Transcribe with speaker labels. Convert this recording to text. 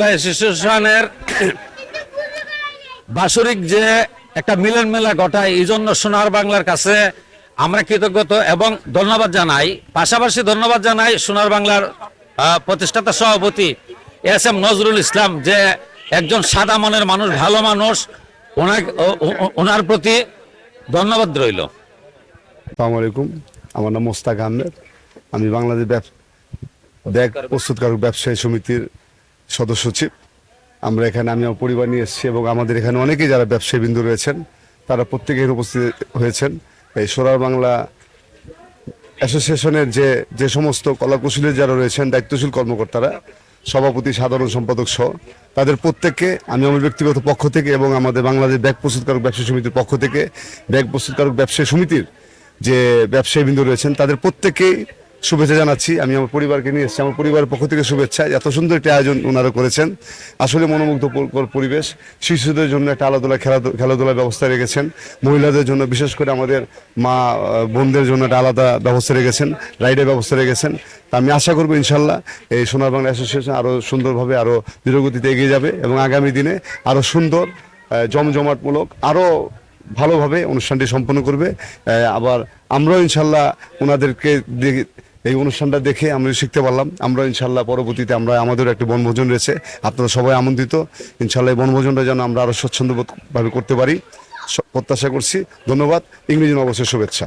Speaker 1: অ্যাসোসিয়েশনের বাৎসরিক যে একটা মিলন মেলা ঘটায়, এই জন্য সোনার বাংলার কাছে আমরা কৃতজ্ঞত এবং ধন্যবাদ জানাই। পাশাপাশি ধন্যবাদ জানাই সোনার বাংলার প্রতিষ্ঠাতা সভাপতি এস এম নজরুল ইসলাম যে একজন সাদা মনের মানুষ, ভালো মানুষ, ওনাকে ওনার প্রতি ধন্যবাদ রইল।
Speaker 2: আসসালামু আলাইকুম, আমার নাম মোস্তাক আহমেদ। আমি বাংলাদেশ ব্যাগ প্রস্তুতকারক ব্যবসায়ী সমিতির সদস্য সচিব আমরা এখানে, আমি আমার পরিবার নিয়ে এসেছি এবং আমাদের এখানে অনেকেই যারা ব্যবসায়ী বিন্দু রয়েছেন, তারা প্রত্যেকে এখানে উপস্থিত হয়েছেন। এই সোনার বাংলা অ্যাসোসিয়েশনের যে যে সমস্ত কলাকুশলী যারা রয়েছেন, দায়িত্বশীল কর্মকর্তারা, সভাপতি, সাধারণ সম্পাদক সহ, তাদের প্রত্যেককে, আমি আমার ব্যক্তিগত পক্ষ থেকে এবং আমাদের বাংলাদেশ ব্যাগ প্রস্তুতকারক ব্যবসায়ী সমিতির পক্ষ থেকে ব্যাগ প্রস্তুতকারক ব্যবসায়ী সমিতির যে ব্যবসায়ী বিন্দু রয়েছেন, তাদের প্রত্যেকেই শুভেচ্ছা জানাচ্ছি। আমি আমার পরিবারকে নিয়ে এসেছি। আমার পরিবারের পক্ষ থেকে শুভেচ্ছা। এত সুন্দর একটি আয়োজন ওনারা করেছেন। আসলে মনোমুগ্ধকর পরিবেশ। শিশুদের জন্য একটা আলাদা খেলাধু- খেলাধুলার ব্যবস্থা রেখেছেন। মহিলাদের জন্য বিশেষ করে আমাদের মা বোনদের জন্য একটা আলাদা ব্যবস্থা রেখেছেন, রাইডের ব্যবস্থা রেখেছেন। তা আমি আশা করব ইনশাল্লাহ এই সোনার বাংলা অ্যাসোসিয়েশন আরও সুন্দরভাবে আরও দ্রুতগতিতে এগিয়ে যাবে এবং আগামী দিনে আরও সুন্দর জমজমাটমূলক আরও ভালোভাবে অনুষ্ঠানটি সম্পন্ন করবে। আবার আমরাও ইনশাল্লাহ ওনাদেরকে এই অনুষ্ঠানটা দেখে আমরা শিখতে পারলাম। আমরা ইনশাল্লাহ পরবর্তীতে আমরা আমাদের একটা বনভোজন রয়েছে। আপনারা সবাই আমন্ত্রিত। ইনশাল্লাহ এই বনভোজনটা যেন আমরা আরও স্বচ্ছন্দভাবে করতে পারি। প্রত্যাশা করছি। ধন্যবাদ। ইংরেজি নববর্ষের শুভেচ্ছা।